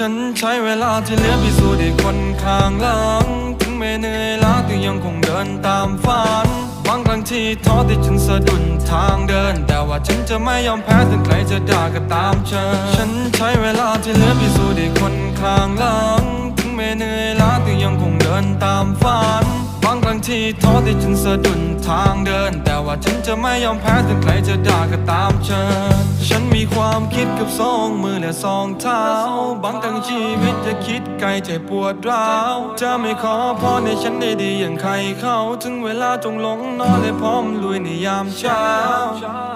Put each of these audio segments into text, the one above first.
ฉันใช้เวลาที่เหลือพิสูจน์ให้คนข้างหลัง ถึงไม่เหนื่อยล้าแต่ยังคงเดินตามฝันบางครั้งที่ท้อที่ฉันสะดุดทางเดิน แต่ว่าฉันจะไม่ยอมแพ้ถึงใครจะด่าก็ตามเชิญฉันใช้เวลาที่เหลือพิสูจน์ให้คนข้างหลัง ถึงไม่เหนื่อยล้าแต่ยังคงเดินตามฝัน งครั้งที่ท้อที่ฉันสะดุดทางเดิน แต่ว่าฉันจะไม่ยอมแพ้ถึงใครจะด่าก็ตามเชิญ ฉันมีความคิดกับสองมือและสองเท้า บางครั้งชีวิตจะคิดไกลใจปวดร้าว จะไม่ขอพรในฉันได้ดีอย่างใครเขาถึงเวลาจงลงนอนและพร้อมลุยในยามเช้า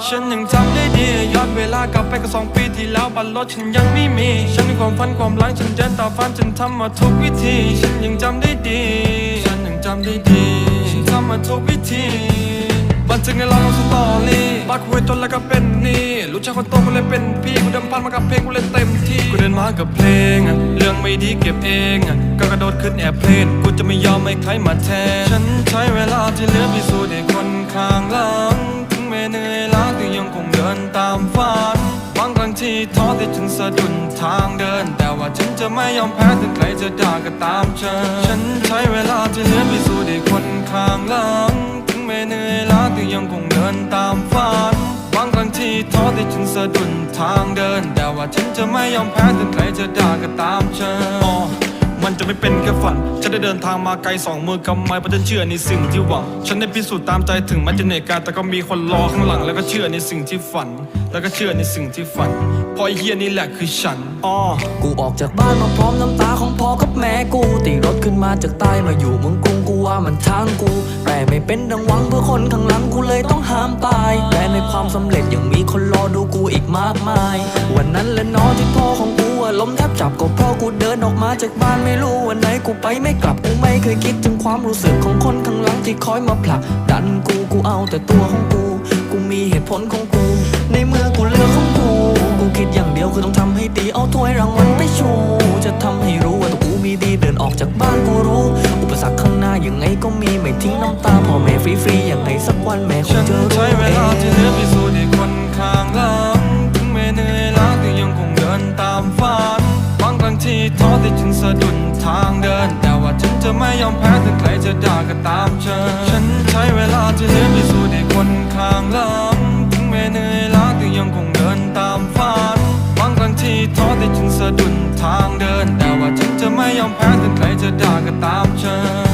ฉันยังจำได้ดีย้อนเวลากลับไปก็สองปีที่แล้วบัตรรถฉันยังไม่มี ฉันมีความฝันความหลังฉันเดินตามฝันฉันทำมาทุกวิธี ฉันยังจำได้ดี จำได้ดี ฉันทำมาทุกวิธีบันทึกในลองสตอรี่บักหวยจนแล้วก็เป็นนี่รู้ชาคนโตก็เลยเป็นพี่กูเดิมพันมากับเพลงกูเล่นเต็มที่กูเดินมากับเพลงอะเรื่องไม่ดีเก็บเองอะก็กระโดดขึ้นแอบเพลนกูจะไม่ยอมให้ใครมาแทนฉันใช้เวลาที่เหลือพิสูจน์ให้ค ท้อที่ฉันสะดุดทางเดิน แต่ว่าฉันจะไม่ยอมแพ้ถึงใครจะด่าก็ตามเชิญฉันใช้เวลาที่เหลือพิสูจน์ให้คนข้างหลังถึงแม้เหนื่อยล้าแต่ยังคงเดินตามฝันบางครั้งที่ท้อที่ฉันสะดุดทางเดิน แต่ว่าฉันจะไม่ยอมแพ้ถึงใครจะด่าก็ตามเชิญอ๋อมันจะไม่เป็นแค่ฝัน ฉันได้เดินทางมาไกลสองมือกำไม้เพราะฉันเชื่อในสิ่งที่หวัง ฉันได้พิสูจน์ตามใจถึงแม้จะเหนื่อยกายแต่ก็มีคนรอข้างหลัง แล้วก็เชื่อในสิ่งที่ฝัน แล้วก็เชื่อในสิ่งที่ฝัน ราะไอ้เฮียนี่แหละคือฉันอ๋อกูออกจากบ้านมาพร้อมน้ำตาของพ่อกับแม่กูตีรถขึ้นมาจากใต้มาอยู่เมืองกรุงกูว่ามันทางกู แต่ไม่เป็นดังหวังเพื่อคนข้างหลังกูเลยต้องห้ามตายแต่ในความสำเร็จยังมีคนรอดูกูอีกมากมาย วันนั้นแหละเนอที่พ่อของกูอะล้มแทบจับก็เพราะกูเดินออกมาจากบ้านไม่รู้วันไหนกูไปไม่กลับกูไม่เคยคิดถึงความรู้สึกของคนข้างหลังที่คอยมาผลักดันกูกูเอาแต่ตัวของกู กูมีเหตุผลของกู คิดอย่างเดียวคือต้องทำให้ดีเอาถ้วยรางวัลไปชู จะทำให้รู้ว่าตัวกูมีดีเดินออกจากบ้านกูรู้ อุปสรรคข้างหน้ายังไงก็มีไม่ทิ้งน้ำตาพ่อแม่ฟรีๆอย่างไงสักวันแม่คงจะรู้ใช้เวลาที่เหลือพิสูจน์ให้คนข้างหลังถึงแม้เหนื่อยล้าแต่ยังคงเดินตามฝันบางครั้งที่ท้อที่ฉันสะดุดทางเดิน แต่ว่าฉันจะไม่ยอมแพ้ถึงใครจะด่าก็ตามเชิญฉันใช้เวลาที่เหลือพิสูจน์ให้คนข้างหลังถึงแม้เหนื่อยล้าแต่ยังคงเดินตาม สะดุดทางเดิน แต่ว่าฉันจะไม่ยอมแพ้ถึงใครจะด่าก็ตามฉัน